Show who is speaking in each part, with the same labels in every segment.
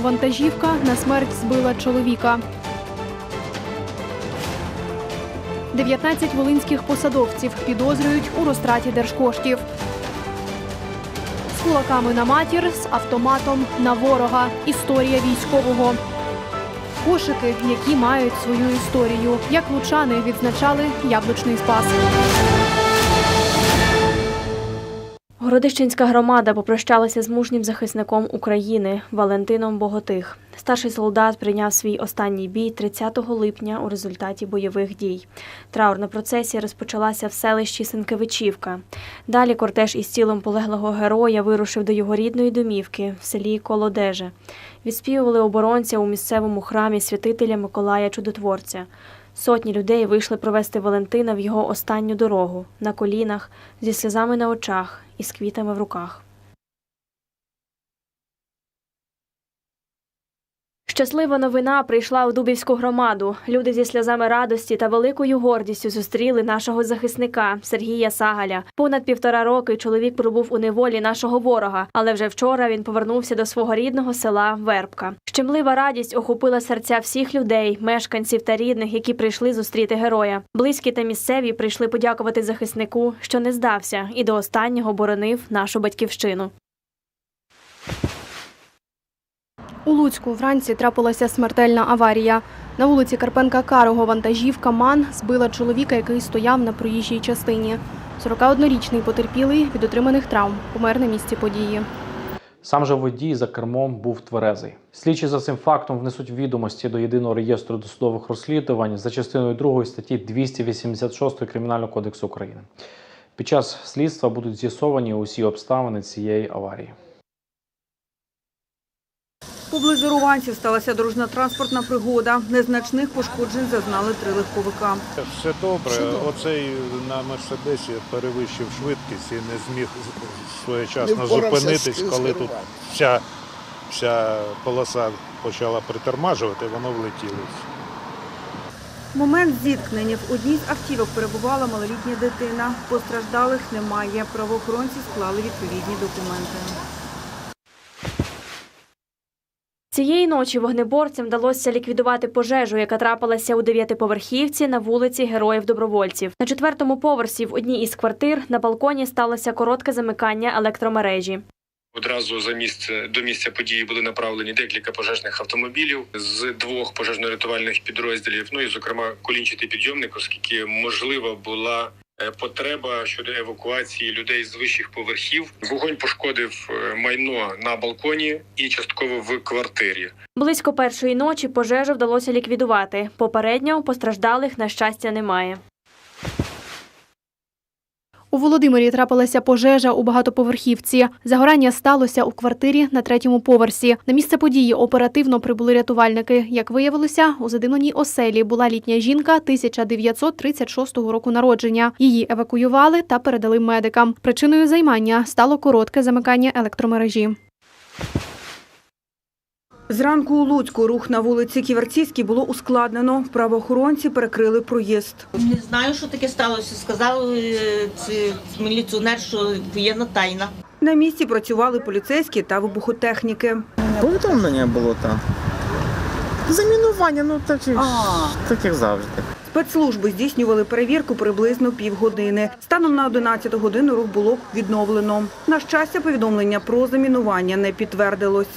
Speaker 1: вантажівка на смерть збила чоловіка. 19 волинських посадовців підозрюють у розтраті держкоштів. З кулаками на матір, з автоматом на ворога. Історія військового. Кошики, які мають свою історію. Як лучани відзначали яблучний спас.
Speaker 2: Городищенська громада попрощалася з мужнім захисником України Валентином Боготих. Старший солдат прийняв свій останній бій 30 липня у результаті бойових дій. Траурна процесія розпочалася в селищі Сенкевичівка. Далі кортеж із тілом полеглого героя вирушив до його рідної домівки в селі Колодеже. Відспівували оборонця у місцевому храмі святителя Миколая Чудотворця. Сотні людей вийшли провести Валентина в його останню дорогу на колінах, зі сльозами на очах і з квітами в руках. Щаслива новина прийшла у Дубівську громаду. Люди зі сльозами радості та великою гордістю зустріли нашого захисника Сергія Сагаля. Понад півтора роки чоловік пробув у неволі нашого ворога, але вже вчора він повернувся до свого рідного села Вербка. Щемлива радість охопила серця всіх людей, мешканців та рідних, які прийшли зустріти героя. Близькі та місцеві прийшли подякувати захиснику, що не здався, і до останнього боронив нашу батьківщину.
Speaker 1: У Луцьку вранці трапилася смертельна аварія. На вулиці Карпенка Карого вантажівка МАН збила чоловіка, який стояв на проїжджій частині. 41-річний потерпілий від отриманих травм помер на місці події.
Speaker 3: Сам же водій за кермом був тверезий. Слідчі за цим фактом внесуть відомості до єдиного реєстру досудових розслідувань за частиною 2 статті 286 Кримінального кодексу України. Під час слідства будуть з'ясовані усі обставини цієї аварії.
Speaker 4: Поблизу Руванців сталася дорожньо-транспортна пригода. Незначних пошкоджень зазнали три легковика.
Speaker 5: Все добре. Оцей на Мерседесі перевищив швидкість і не зміг своєчасно зупинитись, коли тут вся, вся полоса почала притормажувати, воно влетіло.
Speaker 4: В момент зіткнення в одній з автівок перебувала малолітня дитина. Постраждалих немає. Правоохоронці склали відповідні документи.
Speaker 2: Цієї ночі вогнеборцям вдалося ліквідувати пожежу, яка трапилася у дев'ятиповерхівці на вулиці Героїв Добровольців. На четвертому поверсі в одній із квартир на балконі сталося коротке замикання електромережі.
Speaker 6: Одразу за місце до місця події були направлені декілька пожежних автомобілів з двох пожежно-рятувальних підрозділів. Ну і зокрема колінчатий підйомник, оскільки можлива була потреба щодо евакуації людей з вищих поверхів. Вогонь пошкодив е, майно на балконі і частково в квартирі.
Speaker 2: Близько першої ночі пожежу вдалося ліквідувати. Попередньо постраждалих на щастя немає.
Speaker 1: У Володимирі трапилася пожежа у багатоповерхівці. Загорання сталося у квартирі на третьому поверсі. На місце події оперативно прибули рятувальники. Як виявилося, у задимленій оселі була літня жінка 1936 року народження. Її евакуювали та передали медикам. Причиною займання стало коротке замикання електромережі.
Speaker 4: Зранку у Луцьку рух на вулиці Ківерцівській було ускладнено. Правоохоронці перекрили проїзд.
Speaker 7: Не знаю, що таке сталося. Сказав е, міліціонер, що воєнна тайна.
Speaker 4: На місці працювали поліцейські та вибухотехніки.
Speaker 8: Повідомлення було там. Замінування, ну так, так як завжди.
Speaker 4: Спецслужби здійснювали перевірку приблизно півгодини. Станом на 11 годину рух було відновлено. На щастя, повідомлення про замінування не підтвердилось.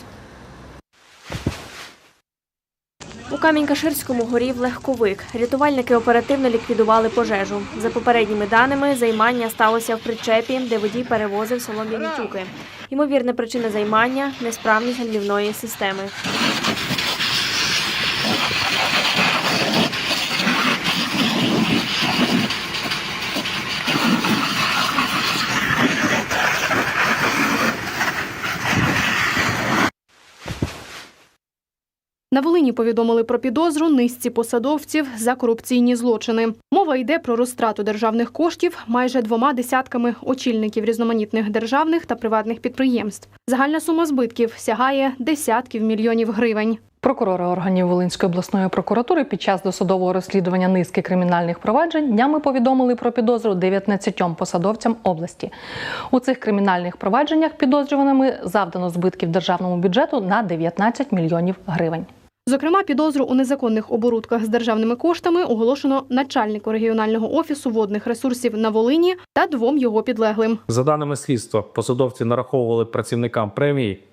Speaker 2: У Камінь-Каширському горів легковик. Рятувальники оперативно ліквідували пожежу. За попередніми даними, займання сталося в причепі, де водій перевозив солом'яні тюки. Ймовірна причина займання несправність гальмівної системи.
Speaker 1: На повідомили про підозру низці посадовців за корупційні злочини. Мова йде про розтрату державних коштів майже двома десятками очільників різноманітних державних та приватних підприємств. Загальна сума збитків сягає десятків мільйонів гривень.
Speaker 9: Прокурори органів Волинської обласної прокуратури під час досудового розслідування низки кримінальних проваджень днями повідомили про підозру 19 посадовцям області. У цих кримінальних провадженнях підозрюваними завдано збитків державному бюджету на 19 мільйонів гривень.
Speaker 1: Зокрема, підозру у незаконних оборудках з державними коштами оголошено начальнику регіонального офісу водних ресурсів на Волині та двом його підлеглим.
Speaker 3: За даними слідства, посадовці нараховували працівникам премії,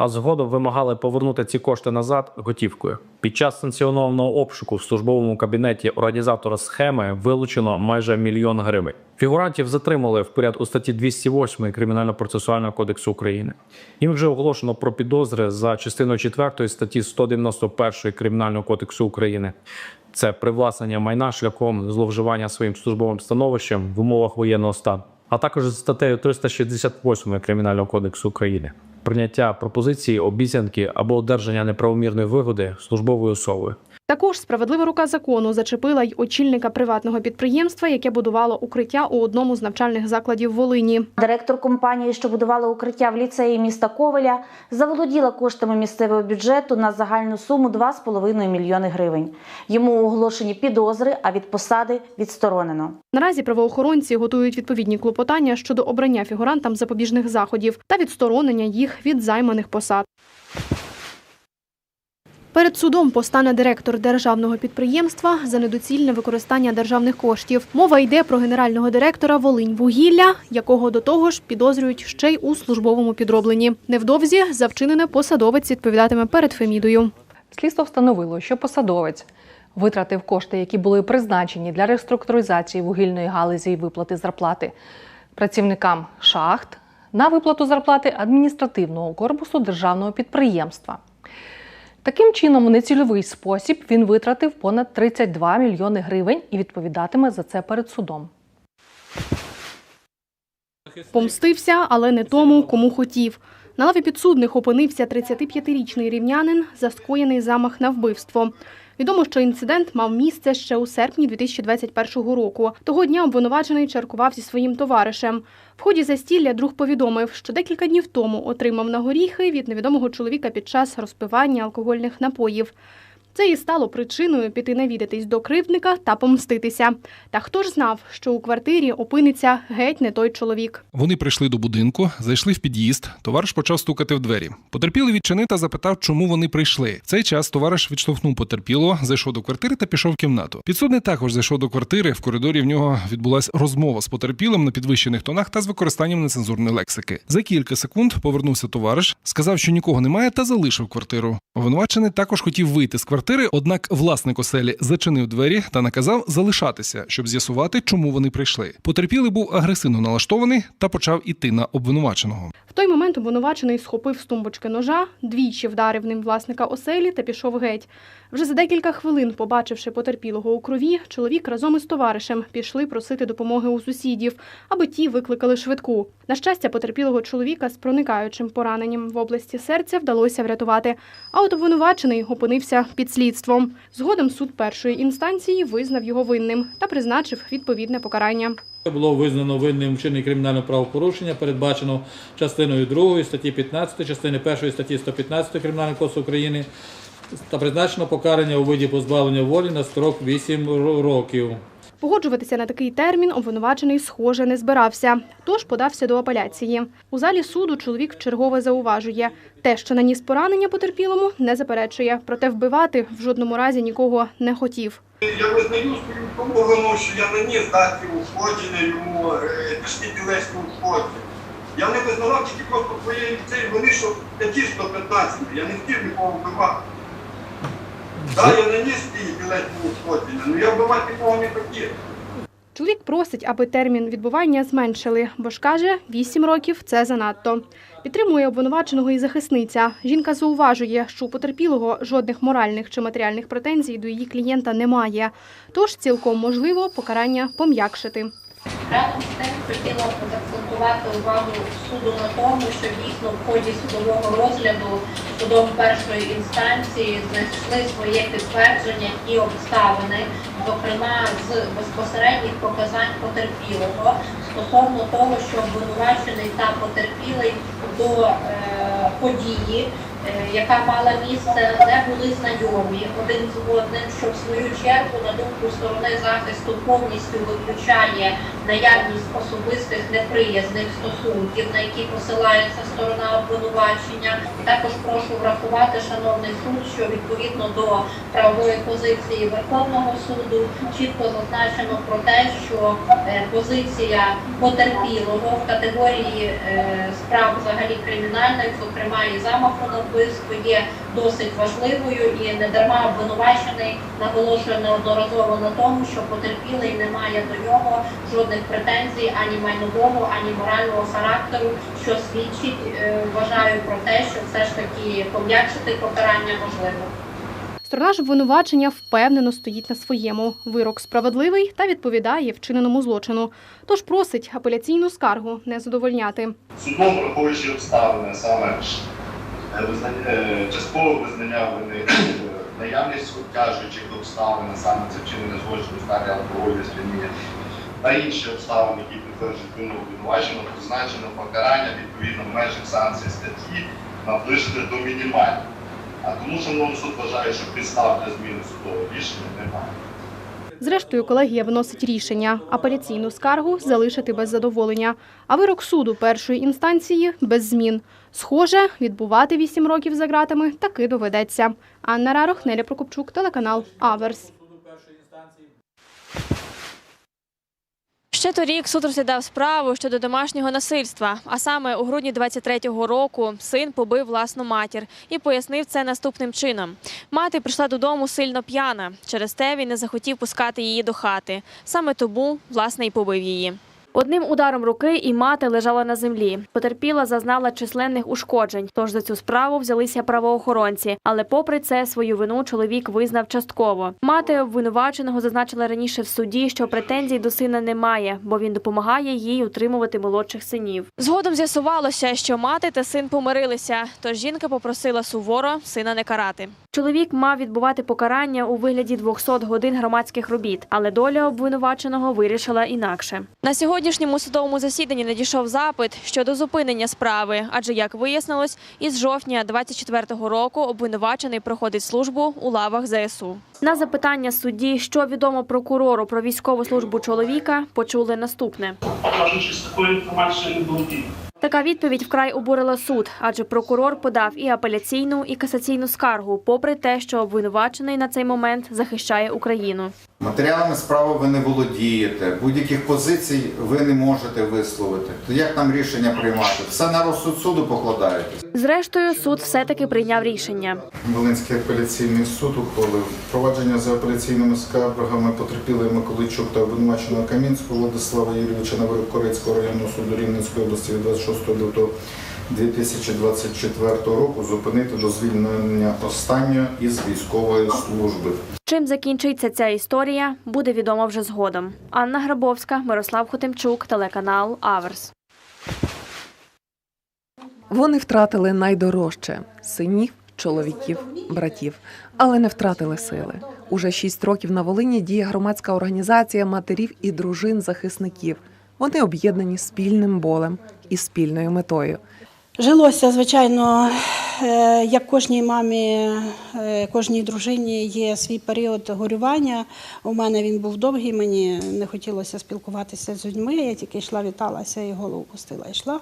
Speaker 3: а згодом вимагали повернути ці кошти назад готівкою. Під час санкціонованого обшуку в службовому кабінеті організатора схеми вилучено майже мільйон гривень. Фігурантів затримали в порядку статті 208 Кримінально-процесуального кодексу України. Їм вже оголошено про підозри за частиною 4 статті 191 Кримінального кодексу України. Це привласнення майна шляхом зловживання своїм службовим становищем в умовах воєнного стану, а також за статтею 368 Кримінального кодексу України. Прийняття пропозиції, обіцянки або одержання неправомірної вигоди службовою особою.
Speaker 1: Також справедлива рука закону зачепила й очільника приватного підприємства, яке будувало укриття у одному з навчальних закладів Волині.
Speaker 10: Директор компанії, що будувала укриття в ліцеї міста Ковеля, заволоділа коштами місцевого бюджету на загальну суму 2,5 мільйони гривень. Йому оголошені підозри, а від посади відсторонено.
Speaker 1: Наразі правоохоронці готують відповідні клопотання щодо обрання фігурантам запобіжних заходів та відсторонення їх від займаних посад. Перед судом постане директор державного підприємства за недоцільне використання державних коштів. Мова йде про генерального директора Волиньвугілля, якого до того ж підозрюють ще й у службовому підробленні. Невдовзі за вчинене посадовець відповідатиме перед Фемідою.
Speaker 9: Слідство встановило, що посадовець витратив кошти, які були призначені для реструктуризації вугільної галузі і виплати зарплати працівникам шахт на виплату зарплати адміністративного корпусу державного підприємства. Таким чином, у нецільовий спосіб він витратив понад 32 мільйони гривень і відповідатиме за це перед судом.
Speaker 1: Помстився, але не тому, кому хотів. На лаві підсудних опинився 35-річний рівнянин за скоєний замах на вбивство. Відомо, що інцидент мав місце ще у серпні 2021 року. Того дня обвинувачений чаркував зі своїм товаришем. В ході застілля друг повідомив, що декілька днів тому отримав на горіхи від невідомого чоловіка під час розпивання алкогольних напоїв. Це і стало причиною піти навідатись до кривдника та помститися. Та хто ж знав, що у квартирі опиниться геть не той чоловік.
Speaker 11: Вони прийшли до будинку, зайшли в під'їзд. Товариш почав стукати в двері. Потерпілий відчинив та запитав, чому вони прийшли. В цей час товариш відштовхнув потерпілого, зайшов до квартири та пішов в кімнату. Підсудний також зайшов до квартири. В коридорі в нього відбулася розмова з потерпілим на підвищених тонах та з використанням нецензурної лексики. За кілька секунд повернувся товариш, сказав, що нікого немає, та залишив квартиру. Обвинувачений також хотів вийти з квартири, однак власник оселі зачинив двері та наказав залишатися, щоб з'ясувати, чому вони прийшли. Потерпілий був агресивно налаштований та почав іти на обвинуваченого.
Speaker 1: В той момент обвинувачений схопив з тумбочки ножа, двічі вдарив ним власника оселі та пішов геть. Вже за декілька хвилин, побачивши потерпілого у крові, чоловік разом із товаришем пішли просити допомоги у сусідів, аби ті викликали швидку. На щастя, потерпілого чоловіка з проникаючим пораненням в області серця вдалося врятувати. А от обвинувачений опинився під слідством. Згодом суд першої інстанції визнав його винним та призначив відповідне покарання.
Speaker 12: Було визнано винним вчинення кримінального правопорушення, передбачено частиною 2 статті 15, частини 1 статті 115 Кримінального кодексу України та призначено покарання у виді позбавлення волі на строк 8 років.
Speaker 1: Погоджуватися на такий термін обвинувачений, схоже, не збирався, тож подався до апеляції. У залі суду чоловік вчергове зауважує, те, що наніс поранення потерпілому, не заперечує, проте вбивати в жодному разі нікого не хотів.
Speaker 13: Я визнаю свою провину, що я наніс даті ушкодження йому е, тяжкі тілесні ушкодження. Я не визнавав тільки просто своєї цієї вини, що статті 115, я не хотів нікого вбивати. Так, я наніс ті тілесні ушкодження, але я вбивати нікого не хотів.
Speaker 1: Чоловік просить, аби термін відбування зменшили, бо ж каже, 8 років це занадто. Підтримує обвинуваченого і захисниця. Жінка зауважує, що у потерпілого жодних моральних чи матеріальних претензій до її клієнта немає. Тож цілком можливо покарання пом'якшити.
Speaker 14: Разом з тим хотіла б закцентувати увагу суду на тому, що дійсно в ході судового розгляду судом першої інстанції знайшли своє підтвердження і обставини, зокрема з безпосередніх показань потерпілого стосовно того, що обвинувачений та потерпілий до е, події яка мала місце, не були знайомі один з одним, що в свою чергу, на думку сторони захисту, повністю виключає наявність особистих неприязних стосунків, на які посилається сторона обвинувачення. Також прошу врахувати, шановний суд, що відповідно до правової позиції Верховного суду чітко зазначено про те, що е, позиція потерпілого в категорії е, справ взагалі кримінальних, зокрема і замаху на вбивство, є досить важливою і не дарма обвинувачений наголошує неодноразово на тому, що потерпілий не має до нього жодних претензій ані майнового, ані морального характеру, що свідчить, е, вважаю про те, що все ж таки пом'якшити покарання можливо.
Speaker 1: Сторона ж обвинувачення впевнено стоїть на своєму. Вирок справедливий та відповідає вчиненому злочину. Тож просить апеляційну скаргу не задовольняти.
Speaker 15: Судом, враховуючи обставини, саме е, визнання- е, часткове визнання вини, наявність обтяжуючих обставин, саме це вчинення злочину в стані алкогольного сп'яніння, та інші обставини, які підтверджують вину обвинуваченого, призначено покарання відповідно в межах санкцій статті наближити до мінімального. А тому, шановний суд вважає, що підстав для зміни судового рішення немає.
Speaker 1: Зрештою, колегія виносить рішення апеляційну скаргу залишити без задоволення, а вирок суду першої інстанції без змін. Схоже, відбувати 8 років за ґратами таки доведеться. Анна Рарох, Неля Прокопчук, телеканал Аверс.
Speaker 2: Ще торік суд розглядав справу щодо домашнього насильства. А саме у грудні 23-го року син побив власну матір і пояснив це наступним чином: мати прийшла додому сильно п'яна. Через те він не захотів пускати її до хати. Саме тому власне і побив її. Одним ударом руки і мати лежала на землі. Потерпіла, зазнала численних ушкоджень. Тож за цю справу взялися правоохоронці. Але, попри це, свою вину чоловік визнав частково. Мати обвинуваченого зазначила раніше в суді, що претензій до сина немає, бо він допомагає їй утримувати молодших синів. Згодом з'ясувалося, що мати та син помирилися. Тож жінка попросила суворо сина не карати. Чоловік мав відбувати покарання у вигляді 200 годин громадських робіт, але доля обвинуваченого вирішила інакше. На сьогоднішньому судовому засіданні надійшов запит щодо зупинення справи, адже як вияснилось, із жовтня 24-го року обвинувачений проходить службу у лавах ЗСУ. На запитання судді, що відомо прокурору про військову службу чоловіка, почули наступне.
Speaker 16: Кажучи, з такою інформацією не володію.
Speaker 2: Така відповідь вкрай обурила суд, адже прокурор подав і апеляційну, і касаційну скаргу, попри те, що обвинувачений на цей момент захищає Україну.
Speaker 17: Матеріалами справи ви не володієте, будь-яких позицій ви не можете висловити. То як нам рішення приймати? Все на розсуд суду покладаєте.
Speaker 2: Зрештою, суд все-таки прийняв рішення.
Speaker 8: Волинський апеляційний суд ухвалив провадження за апеляційними скаргами потерпілої Миколайчук та обвинуваченого Камінського Владислава Юрійовича на Корецького районного суду Рівненської області від 26 лютого 2024 року зупинити до звільнення останнього із військової служби.
Speaker 2: Чим закінчиться ця історія, буде відомо вже згодом. Анна Грабовська, Мирослав Хотимчук, телеканал Аверс.
Speaker 18: Вони втратили найдорожче синів, чоловіків, братів, але не втратили сили. Уже шість років на Волині діє громадська організація матерів і дружин захисників. Вони об'єднані спільним болем і спільною метою.
Speaker 19: Жилося, звичайно, е, як кожній мамі, е, кожній дружині є свій період горювання. У мене він був довгий, мені не хотілося спілкуватися з людьми. Я тільки йшла, віталася і голову пустила, йшла.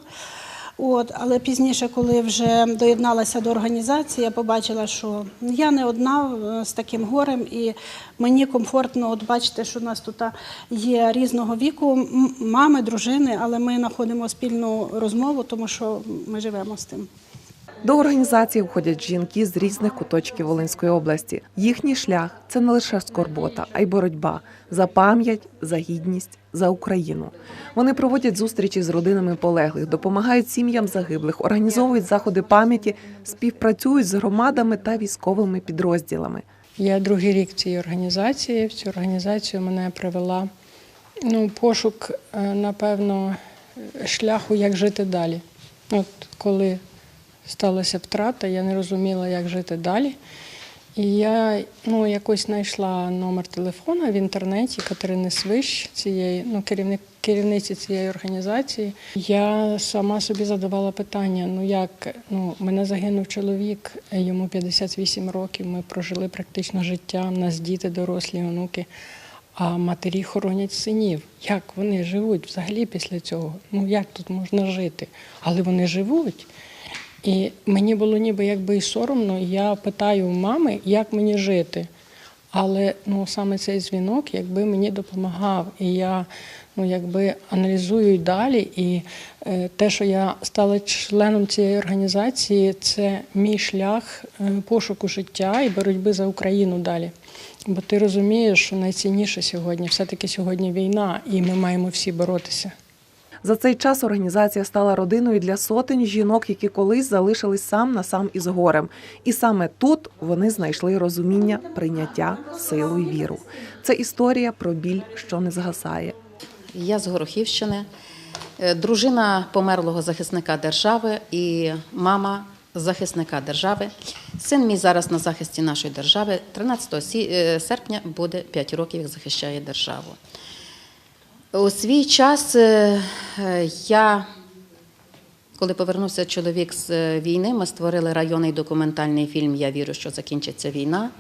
Speaker 19: От, але пізніше, коли вже доєдналася до організації, я побачила, що я не одна е, з таким горем, і мені комфортно от бачити, що у нас тут є різного віку мами, дружини, але ми знаходимо спільну розмову, тому що ми живемо з тим.
Speaker 18: До організації входять жінки з різних куточків Волинської області. Їхній шлях це не лише скорбота, а й боротьба за пам'ять, за гідність, за Україну. Вони проводять зустрічі з родинами полеглих, допомагають сім'ям загиблих, організовують заходи пам'яті, співпрацюють з громадами та військовими підрозділами.
Speaker 20: Я другий рік цій організації. В цю організацію мене привела ну, пошук, е, напевно, шляху, як жити далі. От коли сталася втрата, я не розуміла, як жити далі. І я ну, якось знайшла номер телефона в інтернеті Катерини Свищ, цієї, ну, керівник, керівниці цієї організації. Я сама собі задавала питання: ну як ну, мене загинув чоловік, йому 58 років, ми прожили практично життя, у нас діти, дорослі, онуки. А матері хоронять синів. Як вони живуть взагалі після цього? Ну як тут можна жити? Але вони живуть. І мені було ніби якби і соромно. Я питаю у мами, як мені жити. Але ну, саме цей дзвінок якби мені допомагав. І я ну, якби аналізую й далі. І е, те, що я стала членом цієї організації, це мій шлях е, пошуку життя і боротьби за Україну далі. Бо ти розумієш, що найцінніше сьогодні все-таки сьогодні війна, і ми маємо всі боротися.
Speaker 18: За цей час організація стала родиною для сотень жінок, які колись залишились сам на сам із горем. І саме тут вони знайшли розуміння, прийняття, силу і віру. Це історія про біль, що не згасає.
Speaker 21: Я з Горохівщини, е, дружина померлого захисника держави і мама захисника держави. Син мій зараз на захисті нашої держави. 13 е, серпня буде 5 років, як захищає державу. У свій час е, я, коли повернувся чоловік з е, війни, ми створили районний документальний фільм Я вірю, що закінчиться війна.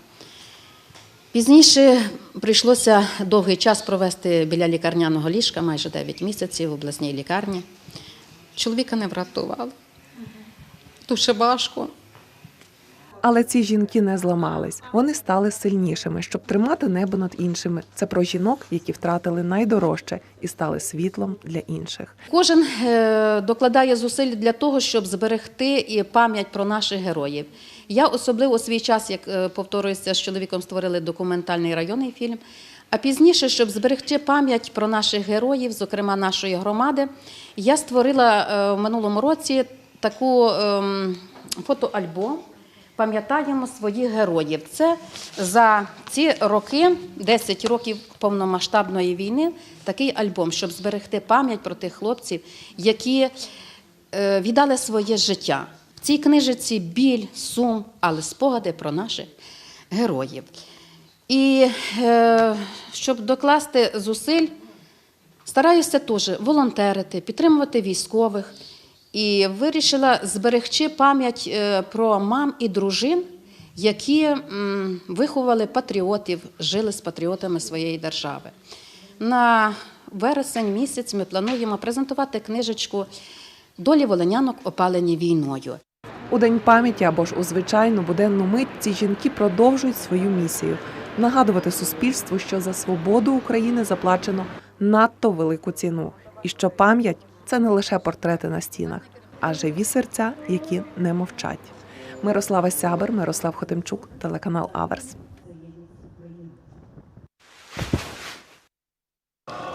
Speaker 21: Пізніше прийшлося довгий час провести біля лікарняного ліжка, майже 9 місяців в обласній лікарні. Чоловіка не врятували. Дуже важко.
Speaker 18: Але ці жінки не зламались. Вони стали сильнішими, щоб тримати небо над іншими. Це про жінок, які втратили найдорожче і стали світлом для інших.
Speaker 21: Кожен е, докладає зусиль для того, щоб зберегти і пам'ять про наших героїв. Я особливо у свій час, як е, повторюється, з чоловіком створили документальний районний фільм. А пізніше, щоб зберегти пам'ять про наших героїв, зокрема нашої громади, я створила е, в минулому році таку ем, фотоальбом. Пам'ятаємо своїх героїв. Це за ці роки, 10 років повномасштабної війни, такий альбом, щоб зберегти пам'ять про тих хлопців, які е, віддали своє життя. В цій книжиці біль, сум, але спогади про наших героїв. І е, щоб докласти зусиль, стараюся теж волонтерити, підтримувати військових. І вирішила зберегти пам'ять е, про мам і дружин, які виховали патріотів, жили з патріотами своєї держави. На вересень місяць ми плануємо презентувати книжечку Долі волинянок опалені війною.
Speaker 18: У день пам'яті або ж у звичайну буденну мить ці жінки продовжують свою місію нагадувати суспільству, що за свободу України заплачено надто велику ціну, і що пам'ять це не лише портрети на стінах, а живі серця, які не мовчать. Мирослава Сябер, Мирослав Хотимчук, телеканал Аверс.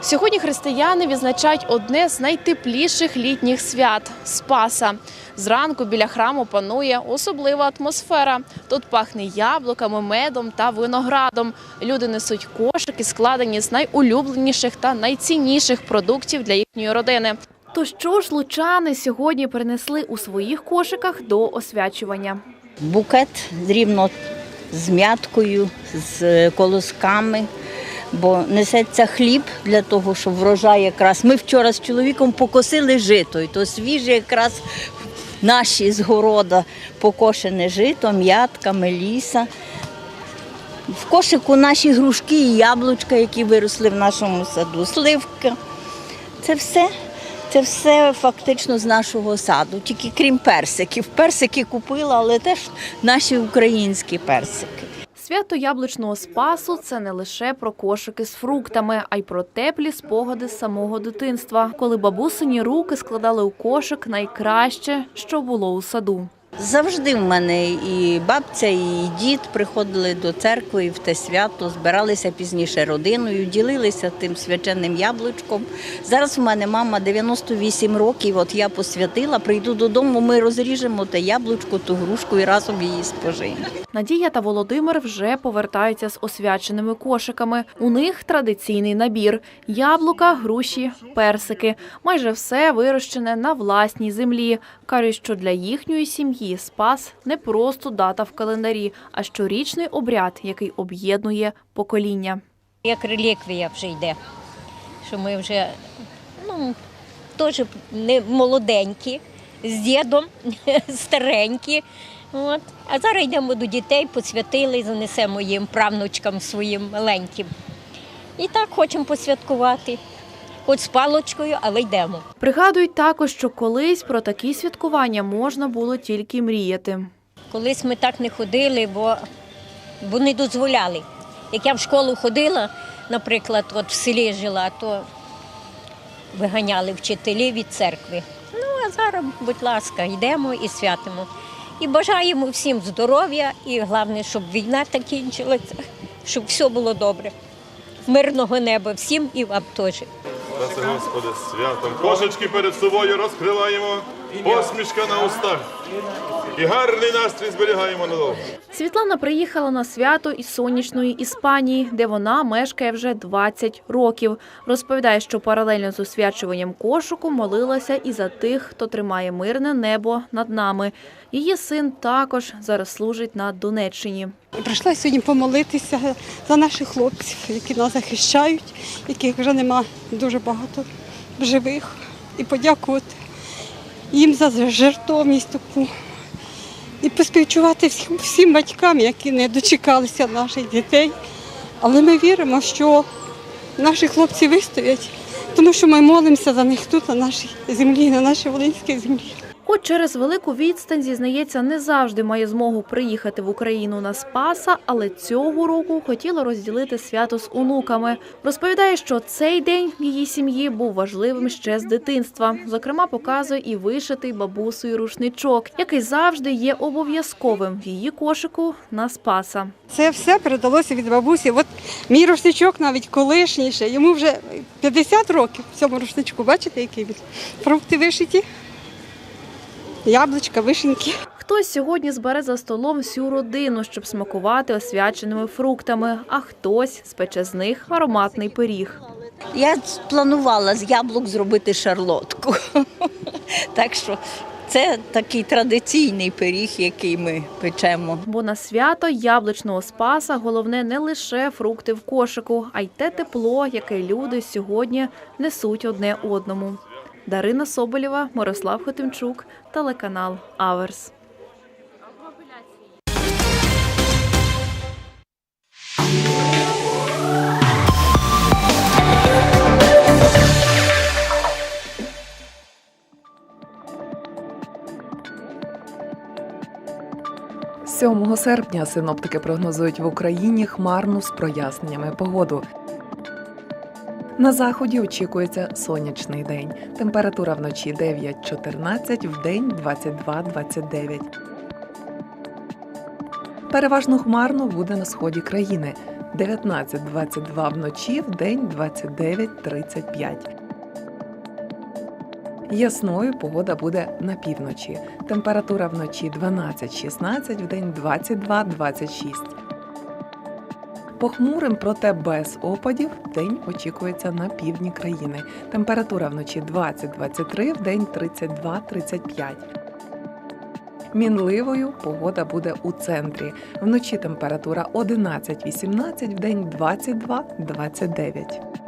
Speaker 22: Сьогодні християни відзначають одне з найтепліших літніх свят Спаса. Зранку біля храму панує особлива атмосфера. Тут пахне яблуками, медом та виноградом. Люди несуть кошики, складені з найулюбленіших та найцінніших продуктів для їхньої родини. То що ж лучани сьогодні принесли у своїх кошиках до освячування?
Speaker 14: букет рівно з м'яткою, з колосками, бо несеться хліб для того, щоб врожай якраз. Ми вчора з чоловіком покосили жито, і то свіже якраз наші з города покошене жито, м'ятка, меліса. В кошику наші грушки і яблучка, які виросли в нашому саду, сливка. Це все. Це все фактично з нашого саду, тільки крім персиків. Персики купила, але теж наші українські персики.
Speaker 22: Свято яблучного спасу це не лише про кошики з фруктами, а й про теплі спогади з самого дитинства, коли бабусині руки складали у кошик найкраще, що було у саду.
Speaker 14: Завжди в мене і бабця, і дід приходили до церкви в те свято, збиралися пізніше родиною, ділилися тим свяченим яблучком. Зараз у мене мама 98 років, от я посвятила, прийду додому, ми розріжемо те яблучко, ту грушку і разом її спожимо.
Speaker 22: Надія та Володимир вже повертаються з освяченими кошиками. У них традиційний набір: яблука, груші, персики. Майже все вирощене на власній землі. Кажуть, що для їхньої сім'ї жінки, спас не просто дата в календарі, а щорічний обряд, який об'єднує покоління.
Speaker 23: Як реліквія вже йде, що ми вже ну, теж не молоденькі, з дідом, старенькі. От. А зараз йдемо до дітей, посвятили, занесемо їм правнучкам своїм маленьким. І так хочемо посвяткувати. Хоч з палочкою, але йдемо.
Speaker 22: Пригадують також, що колись про такі святкування можна було тільки мріяти.
Speaker 23: Колись ми так не ходили, бо, бо не дозволяли. Як я в школу ходила, наприклад, от в селі жила, то виганяли вчителі від церкви. Ну, а зараз, будь ласка, йдемо і святимо. І бажаємо всім здоров'я, і головне, щоб війна закінчилася, щоб все було добре. Мирного неба всім і вам теж.
Speaker 24: Спаси Господи, святом. Кошечки перед собою розкриваємо, посмішка на устах. І гарний настрій зберігаємо надовго.
Speaker 22: Світлана приїхала на свято із сонячної Іспанії, де вона мешкає вже 20 років. Розповідає, що паралельно з освячуванням кошику молилася і за тих, хто тримає мирне небо над нами. Її син також зараз служить на Донеччині.
Speaker 25: Прийшла сьогодні помолитися за наших хлопців, які нас захищають, яких вже нема дуже багато живих, і подякувати їм за жертовність таку. І поспівчувати всім, всім батькам, які не дочекалися наших дітей. Але ми віримо, що наші хлопці вистоять, тому що ми молимося за них тут, на нашій землі, на нашій Волинській землі.
Speaker 22: Хоч через велику відстань, зізнається, не завжди має змогу приїхати в Україну на Спаса, але цього року хотіла розділити свято з онуками. Розповідає, що цей день її сім'ї був важливим ще з дитинства. Зокрема, показує і вишитий бабусею рушничок, який завжди є обов'язковим в її кошику на Спаса.
Speaker 25: Це все передалося від бабусі. От мій рушничок навіть колишніший, йому вже 50 років в цьому рушничку. Бачите, який він? Фрукти вишиті, яблучка, вишеньки.
Speaker 22: Хтось сьогодні збере за столом всю родину, щоб смакувати освяченими фруктами, а хтось спече з них ароматний пиріг.
Speaker 26: Я планувала з яблук зробити шарлотку. Так що це такий традиційний пиріг, який ми печемо.
Speaker 22: Бо на свято яблучного спаса головне не лише фрукти в кошику, а й те тепло, яке люди сьогодні несуть одне одному. Дарина Соболєва, Мирослав Хотимчук, телеканал Аверс.
Speaker 18: – 7 серпня синоптики прогнозують в Україні хмарну з проясненнями погоду. На заході очікується сонячний день. Температура вночі 9-14, вдень 22-29. Переважно хмарно буде на сході країни 19-22 вночі, вдень 29-35. Ясною погода буде на півночі. Температура вночі 12-16, вдень 22-26. Похмурим, проте без опадів, день очікується на півдні країни. Температура вночі 20-23, вдень 32-35. Мінливою погода буде у центрі. Вночі температура 11-18, вдень 22-29.